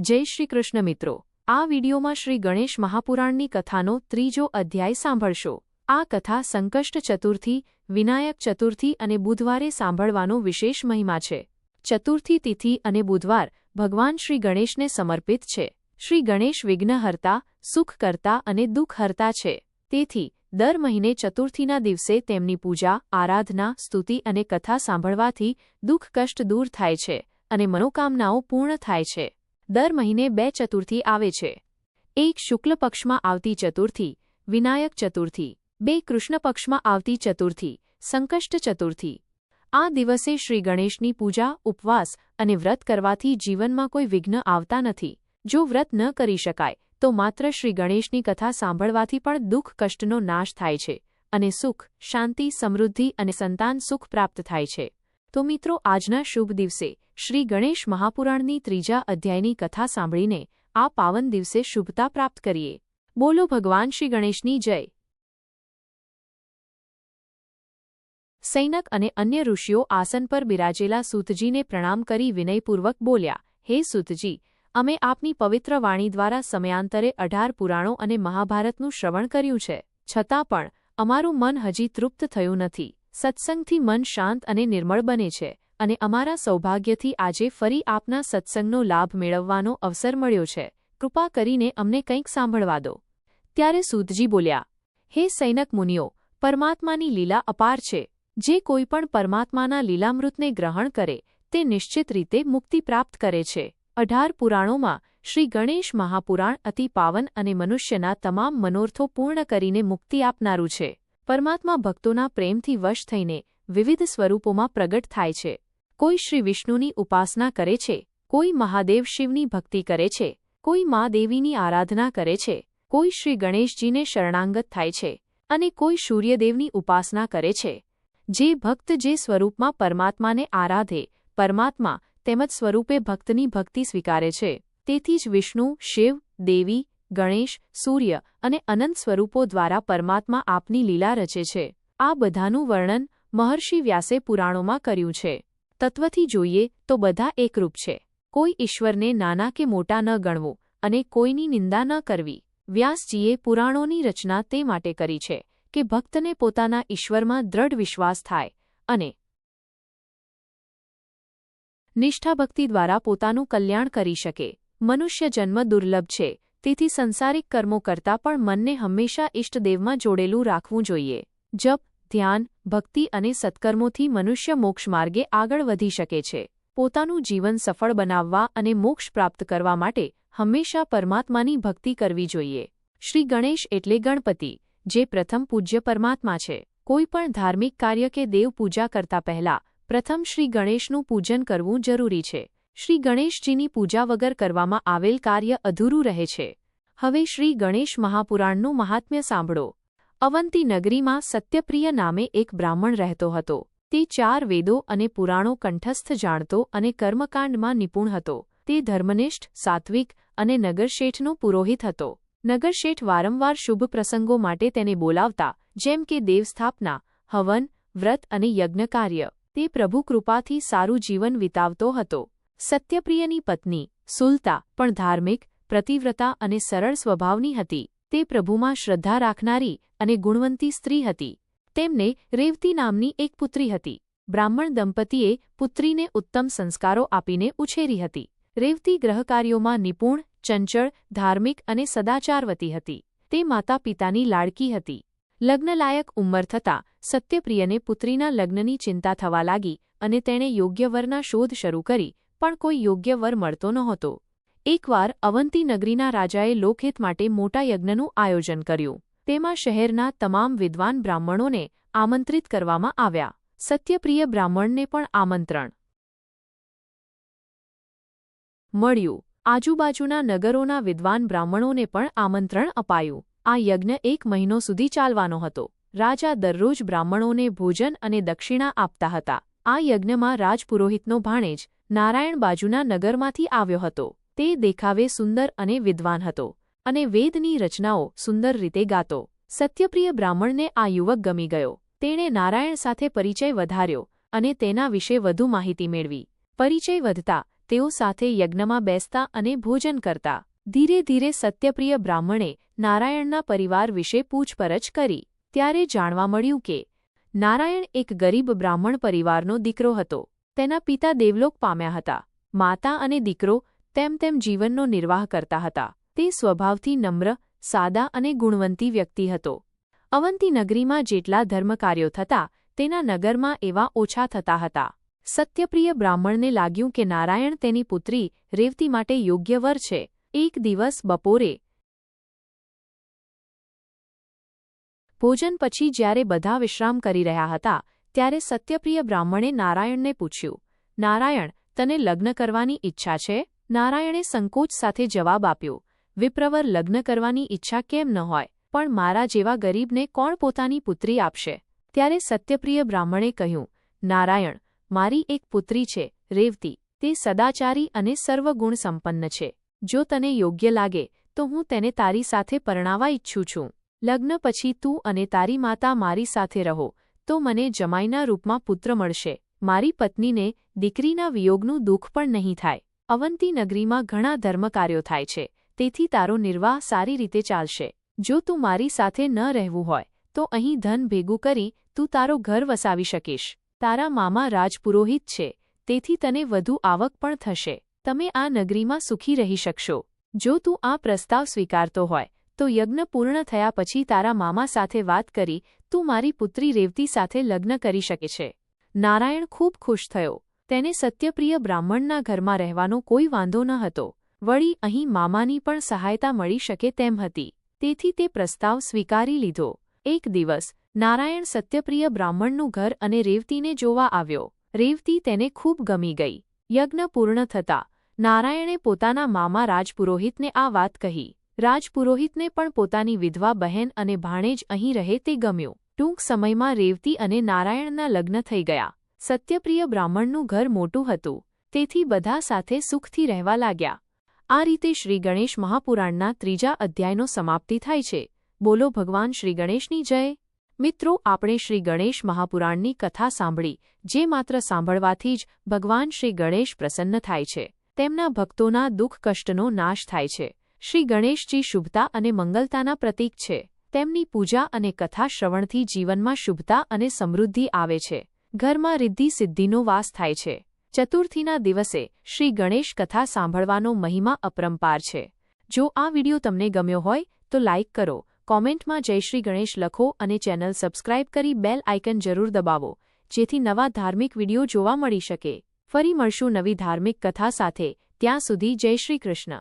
જય શ્રી કૃષ્ણ મિત્રો. આ વિડીયોમાં શ્રી ગણેશ મહાપુરાણની કથાનો ત્રીજો અધ્યાય સાંભળશો. આ કથા સંકષ્ટ ચતુર્થી, વિનાયક ચતુર્થી અને બુધવારે સાંભળવાનો વિશેષ મહિમા છે. ચતુર્થી તિથિ અને બુધવાર ભગવાન શ્રી ગણેશને સમર્પિત છે. શ્રી ગણેશ વિઘ્નહર્તા, સુખકર્તા અને દુઃખહર્તા છે. તેથી, દર મહિને ચતુર્થીના દિવસે તેમની પૂજા, આરાધના, સ્તુતિ અને કથા સાંભળવાથી દુઃખ કષ્ટ દૂર થાય છે અને મનોકામનાઓ પૂર્ણ થાય છે. દર મહિને બે ચતુર્થી આવે છે. એક શુક્લ પક્ષમાં આવતી ચતુર્થી, વિનાયક ચતુર્થી, બે કૃષ્ણ પક્ષમાં આવતી ચતુર્થી, સંકષ્ટ ચતુર્થી. આ દિવસે શ્રી ગણેશની પૂજા, ઉપવાસ અને વ્રત કરવાથી જીવનમાં કોઈ વિઘ્ન આવતા નથી. જો વ્રત ન કરી શકાય, તો માત્ર શ્રી ગણેશની કથા સાંભળવાથી પણ દુઃખ કષ્ટનો નાશ થાય છે અને સુખ, શાંતિ, સમૃદ્ધિ અને સંતાન સુખ પ્રાપ્ત થાય છે. તો મિત્રો, આજના શુભ દિવસે શ્રી ગણેશ મહાપુરાણની ત્રીજા અધ્યાયની કથા સાંભળીને આ પાવન દિવસે શુભતા પ્રાપ્ત કરીએ. બોલો ભગવાન શ્રી ગણેશની જય. સૈનક અને અન્ય ઋષિઓ આસન પર બિરાજેલા સૂતજીને પ્રણામ કરી વિનયપૂર્વક બોલ્યા, હે સૂતજી, અમે આપની પવિત્ર વાણી દ્વારા સમયાંતરે અઢાર પુરાણો અને મહાભારતનું શ્રવણ કર્યું છે. છતાં પણ, અમારું મન હજી તૃપ્ત થયું નથી. સત્સંગથી મન શાંત અને નિર્મળ બને છે. અને અમારા સૌભાગ્યથી આજે ફરી આપના સત્સંગનો લાભ મેળવવાનો અવસર મળ્યો છે. કૃપા કરીને અમને કંઈક સાંભળવા દો. ત્યારે સૂતજી બોલ્યા, હે સૈનક મુનિઓ, પરમાત્માની લીલા અપાર છે. જે કોઈ પણ પરમાત્માના લીલામૃતને ગ્રહણ કરે, તે નિશ્ચિત રીતે મુક્તિ પ્રાપ્ત કરે છે. અઢાર પુરાણોમાં શ્રી ગણેશ મહાપુરાણ અતિ પાવન અને મનુષ્યના તમામ મનોર્થો પૂર્ણ કરીને મુક્તિ આપનારું છે. પરમાત્મા ભક્તોના પ્રેમથી વશ થઈને વિવિધ સ્વરૂપોમાં પ્રગટ થાય છે. કોઈ શ્રી વિષ્ણુની ઉપાસના કરે છે, કોઈ મહાદેવ શિવની ભક્તિ કરે છે, કોઈ મા દેવીની આરાધના કરે છે, કોઈ શ્રી ગણેશજીને શરણાંગત થાય છે, અને કોઈ સૂર્યદેવની ઉપાસના કરે છે. જે ભક્ત જે સ્વરૂપમાં પરમાત્માને આરાધે, પરમાત્મા તેમજ સ્વરૂપે ભક્તની ભક્તિ સ્વીકારે છે, તેથી જ વિષ્ણુ, શિવ, દેવી, ગણેશ, સૂર્ય અને અનંત સ્વરૂપો દ્વારા પરમાત્મા આપની લીલા રચે છે. આ બધાનું વર્ણન મહર્ષિ વ્યાસે પુરાણોમાં કર્યું છે. તત્વથી જોઈએ તો બધા એકરૂપ છે. કોઈ ઈશ્વરને નાના કે મોટા ન ગણવો અને કોઈની નિંદા ન કરવી. વ્યાસજીએ પુરાણોની રચના તે માટે કરી છે કે ભક્તને પોતાના ઈશ્વરમાં દ્રઢ વિશ્વાસ થાય અને નિષ્ઠાભક્તિ દ્વારા પોતાનું કલ્યાણ કરી શકે. મનુષ્ય જન્મ દુર્લભ છે, તેથી સંસારિક કર્મો કરતાં પણ મનને હંમેશા ઇષ્ટદેવમાં જોડેલું રાખવું જોઈએ. જપ ધ્યાન, ભક્તિ અને સત્કર્મોથી મનુષ્ય મોક્ષમાર્ગે આગળ વધી શકે છે. પોતાનું જીવન સફળ બનાવવા અને મોક્ષ પ્રાપ્ત કરવા માટે હંમેશા પરમાત્માની ભક્તિ કરવી જોઈએ. શ્રી ગણેશ એટલે ગણપતિ, જે પ્રથમ પૂજ્ય પરમાત્મા છે. કોઈપણ ધાર્મિક કાર્ય કે દેવ પૂજા કરતા પહેલા પ્રથમ શ્રી ગણેશનું પૂજન કરવું જરૂરી છે. શ્રી ગણેશજીની પૂજા વગર કરવામાં આવેલ કાર્ય અધૂરું રહે છે. હવે શ્રી ગણેશ મહાપુરાણનું મહાત્મ્ય સાંભળો. અવંતી નગરીમાં સત્યપ્રિય નામે એક બ્રાહ્મણ રહેતો હતો. તે ચાર વેદો અને પુરાણો કંઠસ્થ જાણતો અને કર્મકાંડમાં નિપુણ હતો. તે ધર્મનિષ્ઠ, સાત્વિક અને નગરશેઠનો પુરોહિત હતો. નગરશેઠ વારંવાર શુભ પ્રસંગો માટે તેને બોલાવતા, જેમ કે દેવસ્થાપના, હવન, વ્રત અને યજ્ઞકાર્ય. તે પ્રભુ કૃપાથી સારું જીવન વિતાવતો હતો. સત્યપ્રિયની પત્ની સુલતા પણ ધાર્મિક, પ્રતિવ્રતા અને સરળ સ્વભાવની હતી. તે પ્રભુમાં શ્રદ્ધા રાખનારી અને ગુણવંતી સ્ત્રી હતી. તેમને રેવતી નામની એક પુત્રી હતી. બ્રાહ્મણ દંપતીએ પુત્રીને ઉત્તમ સંસ્કારો આપીને ઉછેરી હતી. રેવતી ગ્રહકાર્યોમાં નિપુણ, ચંચળ, ધાર્મિક અને સદાચારવતી હતી. તે માતા પિતાની લાડકી હતી. લગ્નલાયક ઉંમર થતાં સત્યપ્રિયને પુત્રીના લગ્નની ચિંતા થવા લાગી અને તેણે યોગ્ય વરના શોધ શરૂ કરી, પણ કોઈ યોગ્ય વર મળતો નહોતો. એકવાર અવંતી નગરીના રાજાએ લોકહિત માટે મોટા યજ્ઞનું આયોજન કર્યું. તેમાં શહેરના તમામ વિદ્વાન બ્રાહ્મણોને આમંત્રિત કરવામાં આવ્યા. સત્યપ્રિય બ્રાહ્મણને પણ આમંત્રણ મળ્યું. આજુબાજુના નગરોના વિદ્વાન બ્રાહ્મણોને પણ આમંત્રણ અપાયું. આ યજ્ઞ એક મહિનો સુધી ચાલવાનો હતો. રાજા દરરોજ બ્રાહ્મણોને ભોજન અને દક્ષિણા આપતા હતા. આ યજ્ઞમાં રાજપુરોહિતનો ભાણેજ નારાયણ બાજુના નગરમાંથી આવ્યો હતો. તે દેખાવે સુંદર અને વિદ્વાન હતો અને વેદની રચનાઓ સુંદર રીતે ગાતો. સત્યપ્રિય બ્રાહ્મણને આ યુવક ગમી ગયો. તેણે નારાયણ સાથે પરિચય વધાર્યો અને તેના વિશે વધુ માહિતી મેળવી. પરિચય વધતા તેઓ સાથે યજ્ઞમાં બેસતા અને ભોજન કરતા. ધીરે ધીરે સત્યપ્રિય બ્રાહ્મણે નારાયણના પરિવાર વિશે પૂછપરછ કરી. ત્યારે જાણવા મળ્યું કે નારાયણ એક ગરીબ બ્રાહ્મણ પરિવારનો દીકરો હતો. તેના પિતા દેવલોક પામ્યા હતા. માતા અને દીકરો તેમ તેમ જીવનનો નિર્વાહ કરતા હતા. તે સ્વભાવથી નમ્ર, સાદા અને ગુણવંતી વ્યક્તિ હતો. અવંતી નગરીમાં જેટલા ધર્મકાર્યો થતા, તેના નગરમાં એવા ઓછા થતા હતા. સત્યપ્રિય બ્રાહ્મણને લાગ્યું કે નારાયણ તેની પુત્રી રેવતી માટે યોગ્ય વર છે. એક દિવસ બપોરે ભોજન પછી જ્યારે બધા વિશ્રામ કરી રહ્યા હતા, ત્યારે સત્યપ્રિય બ્રાહ્મણે નારાયણને પૂછ્યું, નારાયણ, તને લગ્ન કરવાની ઈચ્છા છે? નારાયણે સંકોચ સાથે જવાબ આપ્યો, વિપ્રવર લગ્ન કરવાની ઈચ્છા કેમ ન હોય? પણ મારા જેવા ગરીબને કોણ પોતાની પુત્રી આપશે? ત્યારે સત્યપ્રિય બ્રાહ્મણે કહ્યું, નારાયણ, મારી એક પુત્રી છે, રેવતી. તે સદાચારી અને સર્વગુણ સંપન્ન છે. જો તને યોગ્ય લાગે, તો હું તેને તારી સાથે પરણાવા ઈચ્છું છું. લગ્ન પછી તું અને તારી માતા મારી સાથે રહો, તો મને જમાઈના રૂપમાં પુત્ર મળશે. મારી પત્નીને દીકરીના વિયોગનું દુઃખ પણ નહીં થાય. અવંતી નગરીમાં ઘણા ધર્મકાર્યો થાય છે, તેથી તારો નિર્વાહ સારી રીતે ચાલશે. જો તું મારી સાથે ન રહેવું હોય, તો અહીં ધન ભેગું કરી તું તારો ઘર વસાવી શકીશ. તારા મામા રાજપુરોહિત છે, તેથી તને વધુ આવક પણ થશે. તમે આ નગરીમાં સુખી રહી શકશો. જો તું આ પ્રસ્તાવ સ્વીકારતો હોય, તો યજ્ઞ પૂર્ણ થયા પછી તારા મામા સાથે વાત કરી તું મારી પુત્રી રેવતી સાથે લગ્ન કરી શકે છે. નારાયણ ખૂબ ખુશ થયો. તેને સત્યપ્રિય બ્રાહ્મણના ઘરમાં રહેવાનો કોઈ વાંધો ન હતો. વળી અહીં મામાની પણ સહાયતા મળી શકે તેમ હતી. તેથી તે પ્રસ્તાવ સ્વીકારી લીધો. એક દિવસ, નારાયણ સત્યપ્રિય બ્રાહ્મણનું ઘર અને રેવતીને જોવા આવ્યો. રેવતી તેને ખૂબ ગમી ગઈ. યજ્ઞ પૂર્ણ થતા, નારાયણે પોતાના મામા રાજપુરોહિતને આ વાત કહી. રાજપુરોહિતને પણ પોતાની વિધવા બહેન અને ભાણેજ અહીં રહે તે ગમ્યું. ટૂંક સમયમાં રેવતી અને નારાયણના લગ્ન થઈ ગયા. સત્યપ્રિય બ્રાહ્મણનું ઘર મોટું હતું. તેથી બધા સાથે સુખથી રહેવા લાગ્યા. આ રીતે શ્રી ગણેશ મહાપુરાણના ત્રીજા અધ્યાયનો સમાપ્તિ થાય છે. બોલો ભગવાન શ્રી ગણેશની જય. મિત્રો, આપણે શ્રી ગણેશ મહાપુરાણની કથા સાંભળી, જે માત્ર સાંભળવાથી જ ભગવાન શ્રી ગણેશ પ્રસન્ન થાય છે. તેમના ભક્તોના દુઃખ કષ્ટનો નાશ થાય છે. શ્રી ગણેશજી શુભતા અને મંગલતાના પ્રતીક છે. તેમની પૂજા અને કથા શ્રવણથી જીવનમાં શુભતા અને સમૃદ્ધિ આવે છે. ઘરમાં રિદ્ધિ સિદ્ધિનો વાસ થાય છે. ચતુર્થીના દિવસે શ્રી ગણેશ કથા સાંભળવાનો મહિમા અપરંપાર છે. જો આ વિડિયો તમને ગમ્યો હોય, તો લાઇક કરો, કોમેન્ટમાં જય શ્રી ગણેશ લખો અને ચેનલ સબસ્ક્રાઇબ કરી બેલ આઇકન જરૂર દબાવો, જેથી નવા ધાર્મિક વિડિયો જોવા મળી શકે. ફરી મળશું નવી ધાર્મિક કથા સાથે. ત્યાં સુધી જય શ્રી કૃષ્ણ.